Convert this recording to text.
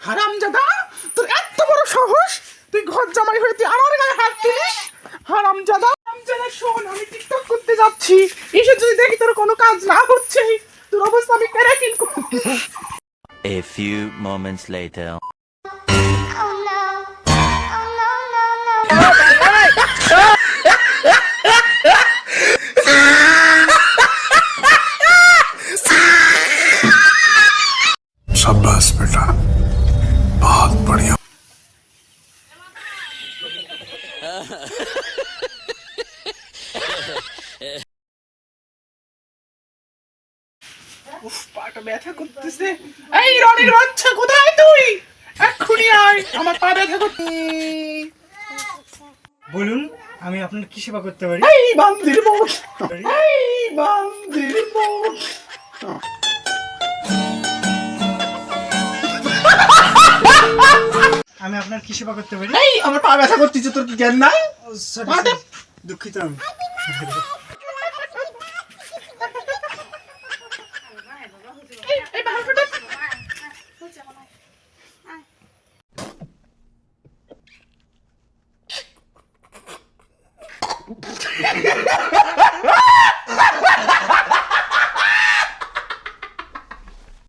হারামজাদা, তোর এত বড় সাহস? তুই ঘর জামাই হয়ে তুই আমার গায়ে হাত তুলিস? হারামজাদা হারামজাদা, শোন, আমি টিকটক করতে যাচ্ছি। এসে যদি দেখি তোর কোনো কাজ না হচ্ছে, তোর অবস্থা আমি প্যারাকিন করব A few moments later. बेटा बहुत बढ़िया উফ পাটা ব্যথা করতেছে এই রনির বাচ্চা কোথায় তুই এক্ষুনি আয় আমার পা ব্যথা করতে বলুন আমি আপনার কি সেবা করতে পারি এই বান্দির মুখ এই বান্দির আপনার কি সেবা করতে পারি এই আমার পা ব্যথা করতেছে তোর কি জ্ঞান নাই. দুঃখিত আমি এই, এই বাহার ফোটা।